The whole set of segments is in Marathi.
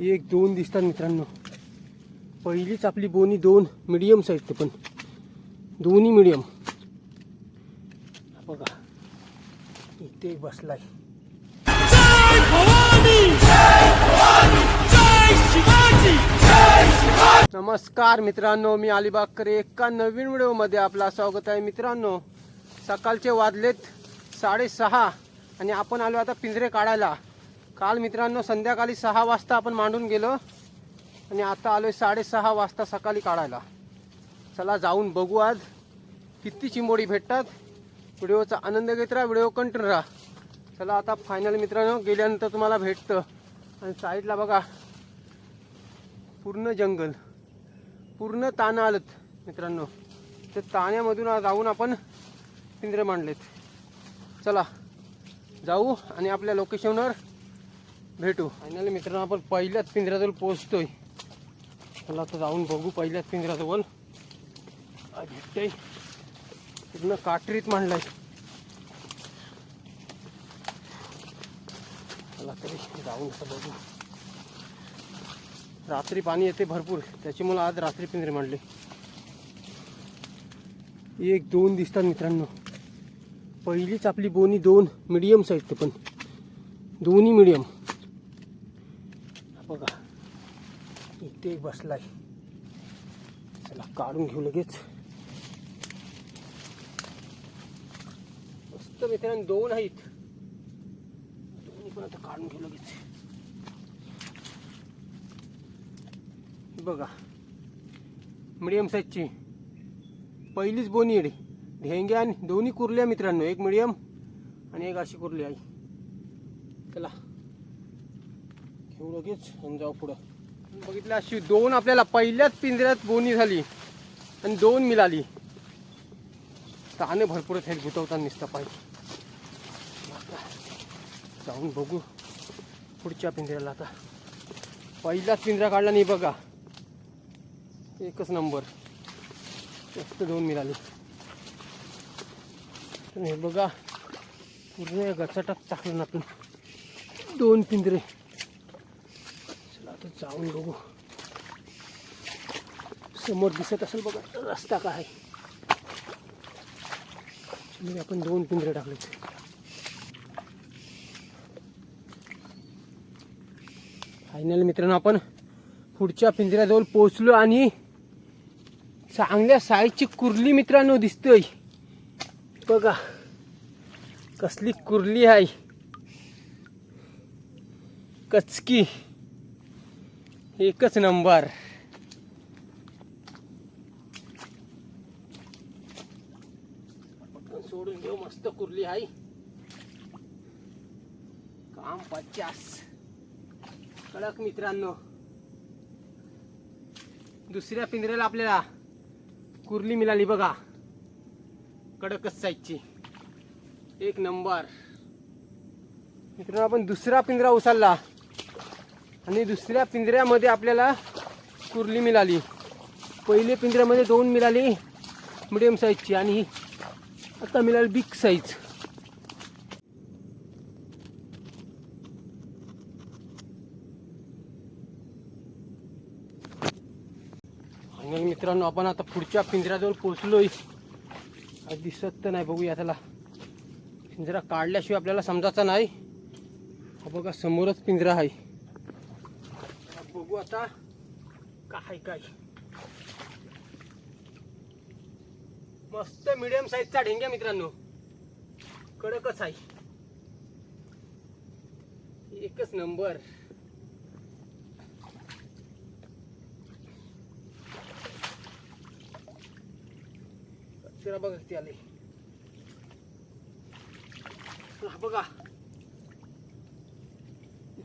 एक दोन दिसतात मित्रांनो. पहिलीच आपली बोनी दोन मिडियम साईज पण. दोन्ही मिडियम बघा. इथे एक बसलाय. नमस्कार मित्रांनो मी अलिबागकर एका नवीन व्हिडिओमध्ये आपला स्वागत आहे. मित्रांनो सकाळचे वाजलेत साडेसहा आणि आपण आलो आता पिंजरे काढायला. काल मित्रांनो संध्याकाळी सहा वाजता आपण मांडून गेलो आणि आता आलोय साडेसहा वाजता सकाळी काढायला. चला जाऊन बघू आज किती चिंबोडी भेटतात. व्हिडिओचा आनंद घेत राहा व्हिडिओ कंटिन्यू राहा. चला आता फायनल मित्रांनो गेल्यानंतर तुम्हाला भेटतं. आणि साईडला बघा. पूर्ण जंगल. पूर्ण ताणं आलत मित्रांनो ते ताण्यामधून जाऊन आपण पिंजरे मांडलेत. चला जाऊ आणि आपल्या लोकेशनवर भेटू. फायनली मित्रांनो आपण पहिल्याच पिंजऱ्याजवळ पोहोचतोय. चला आता जाऊन बघू पहिल्याच पिंजऱ्याजवळ. काय भेटतंय. पूर्ण काटरीत मांडलाय. चला तरी जाऊन असं बघू. रात्री पाणी येते भरपूर. त्याच्यामुळे आज रात्री पिंजरे मांडले. एक दोन दिसतात मित्रांनो. पहिलीच आपली बोनी दोन मिडियम साईजचे पण. दोन्ही मिडियम बघा इथे बसलाय. चला काढून घेऊ लगेच. मस्त मित्रांनो दोन आहेत. दोन्ही पण आता काढून घेऊ लगेच. बघा मिडियम साईजची पहिलीच बोनी येडे ढेंग्या आणि दोन्ही कुरल्या मित्रांनो एक मिडियम आणि एक अशी कुर्ली आहे. चला. घेऊ लगेच आणि जाऊ पुढं. बघितलं अशी दोन आपल्याला पहिल्याच पिंजऱ्यात बोनी झाली आणि दोन मिळाली ताने भरपूर आहेत गुतवताना निसता पाहिजे. जाऊन बघू पुढच्या पिंजऱ्याला आता. पहिलाच पिंजरा काढला नाही बघा. एकच नंबर. जास्त दोन मिळाली हे बघा पूर्ण गचाटात टाकलं ना आपण दोन पिंजरे. आता जाऊन बघू. समोर दिसत असेल बघा रस्ता काय म्हणजे आपण दोन पिंजरे टाकले फायनल मित्रांनो आपण पुढच्या पिंजऱ्याजवळ पोहोचलो आणि चांगल्या साईजची कुर्ली मित्रांनो दिसतोय. बघा कसली कुर्ली आहे. कचकी. एकच नंबर. सोडून घेऊ मस्त कुर्ली हाय काम पचास. कडक मित्रांनो. दुसऱ्या पिंजऱ्याला आपल्याला कुर्ली मिळाली बघा. कडकच साईजची. एक नंबर. मित्रांनो आपण दुसरा पिंजरा उचलला. आणि दुसऱ्या पिंजऱ्यामध्ये आपल्याला कुर्ली मिळाली. पहिले पिंजऱ्यामध्ये दोन मिळाली मिडियम साईजची आणि आता मिळाली बिग साईज आणि मित्रांनो आपण आता पुढच्या पिंजऱ्याजवळ पोचलोय दिसत तर नाही बघूया त्याला. पिंजरा काढल्याशिवाय आपल्याला समजायचा नाही. हा बघा समोरच पिंजरा आहे. बघू आता काय काय मस्त मिडियम साईजचा ढेंग्या मित्रांनो. कडकच आहे. एकच नंबर कचरा बघा किती आले. हा बघा.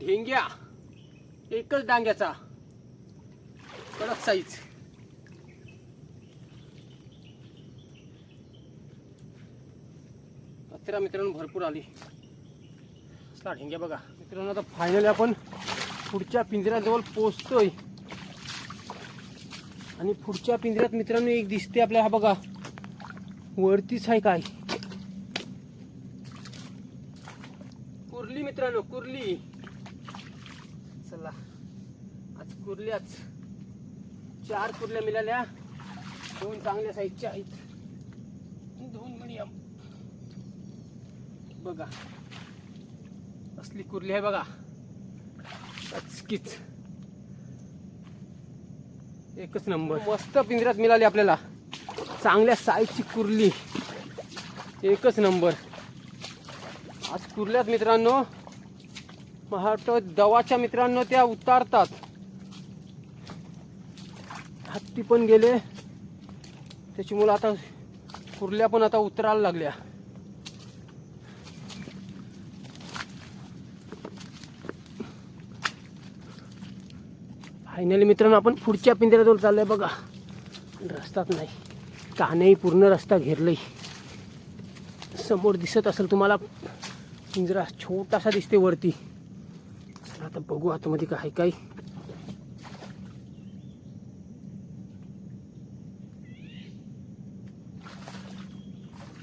ढेंग्या. एकच डांग्याचा कडक साईज कचरा मित्रांनो भरपूर आली. असला ढेंग्या बघा. मित्रांनो आता फायनली आपण पुढच्या पिंजऱ्याजवळ पोचतोय आणि पुढच्या पिंजऱ्यात मित्रांनो एक दिसते आपल्या हा बघा. वरतीच आहे काय? कुर्ली मित्रांनो कुर्ली. चला. कुर्ल्याच. चार कुर्ल्या मिळाल्या. दोन चांगल्या साईजच्या आहेत. दोन मिडियम बघा. असली कुर्ली आहे बघा. अचकीच एकच नंबर. मस्त पिंजऱ्यात मिळाली आपल्याला. चांगल्या साईजची कुर्ली. एकच नंबर. आज कुर्ल्यात मित्रांनो महाराष्ट्र दवाच्या मित्रांनो त्या उतारतात. हत्ती पण गेले. त्याची मुलं आता कुर्ल्या पण आता उतरायला लागल्या. फायनली मित्रांनो आपण पुढच्या पिंजऱ्याजवळ चाललोय बघा. रस्ताच नाही. कानेही पूर्ण रस्ता घेरलंय. समोर दिसत असेल तुम्हाला पिंजरा छोटासा दिसते वरती. आता बघू आतमध्ये काय आहे काय.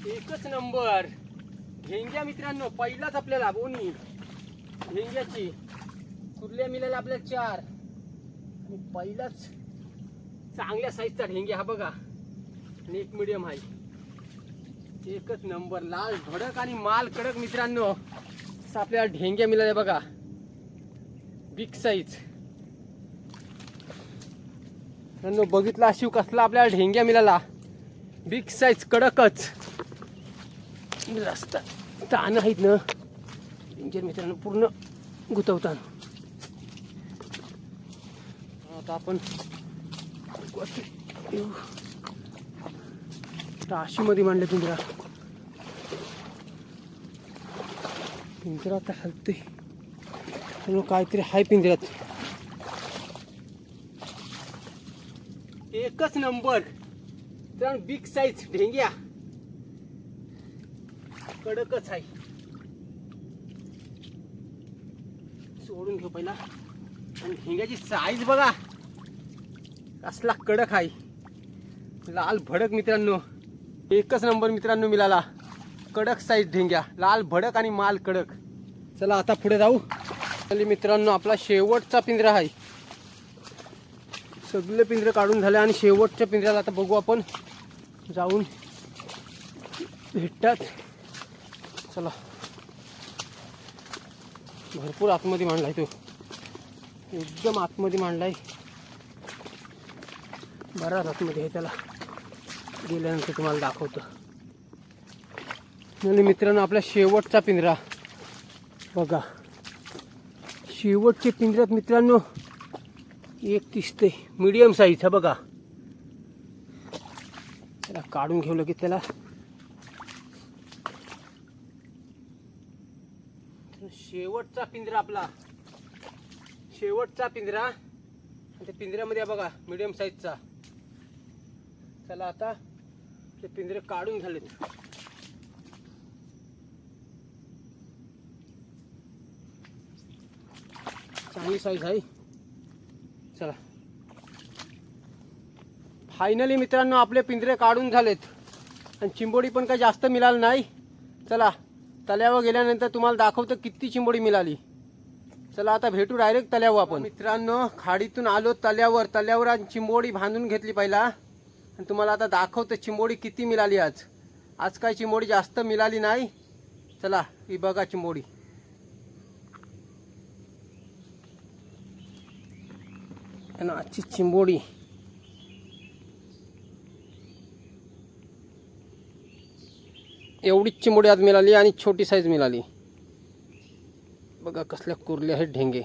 एकच नंबर. घेंग्या मित्रांनो पहिलाच आपल्याला बोनी. घेंग्याची. कुर्ल्या मिळाल्या आपल्याला चार. आणि पहिलाच चांगल्या साईजचा ढेंग्या हा बघा. नेट मिडियम आहे. एकच नंबर. लाल धडक आणि माल कडक मित्रांनो. आपल्याला ढेंग्या मिळाल्या बघा. बिग साईज त्यांना बघितला शिव कसला आपल्याला ढेंग्या मिळाला बिग साईज कडकच. रस्ता ताण आहेत ना. डेंजर मित्रांनो पूर्ण गुतवतान. आता आपण मध्ये मांडले पिंजरा पिंजरा आता हलते त्यामुळं काहीतरी हाय पिंजऱ्यात एकच नंबर. तर बिग साईज ढेंग्या. कडकच आहे. सोडून घेऊ पहिला. आणि ढेंग्याची साईज बघा. असला कडक आहे. लाल भडक मित्रांनो. एकच नंबर मित्रांनो मिळाला. कडक साईज ढेंग्या. लाल भडक आणि माल कडक. चला आता पुढे जाऊ. आणि मित्रांनो आपला शेवटचा पिंजरा आहे. सगळे पिंजरे काढून झाले आणि शेवटच्या पिंजऱ्याला आता बघू आपण. जाऊन भेटतात. चला. भरपूर आतमध्ये मांडलाय तो. एकदम आतमध्ये मांडलाय. बराच आतमध्ये आहे त्याला. गेल्यानंतर तुम्हाला दाखवतो. आणि मित्रांनो आपला शेवटचा पिंजरा. बघा. शेवटच्या पिंजऱ्यात मित्रांनो एक दिसते मीडियम साईज हा बघा. त्याला काढून घेऊ लगेच त्याला. शेवटचा पिंजरा आपला. शेवटचा पिंजरा. आणि त्या पिंजऱ्यामध्ये बघा मीडियम साईजचा चला आता ते पिंजरे काढून झालेत. चांगली साईज आहे चला. फायनली मित्रांनो आपले पिंजरे काढून झालेत. आणि चिंबोडी पण काही जास्त मिळाली नाही. चला तल्यावर गेल्यानंतर तुम्हाला दाखवतं किती चिंबोडी मिळाली. चला आता भेटू डायरेक्ट तल्यावर आपण. मित्रांनो खाडीतून आलो तल्यावर तल्यावर आज चिंबोडी बांधून घेतली पहिला. आणि तुम्हाला आता दाखवतं चिंबोडी किती मिळाली आज. आज काय चिंबोडी जास्त मिळाली नाही. चला ही बघा चिंबोडी. आणि आजची चिंबोडी एवढीच चिंबोडी आज मिळाली आणि छोटी साईज मिळाली. बघा कसल्या कुरल्या आहेत ढेंगे.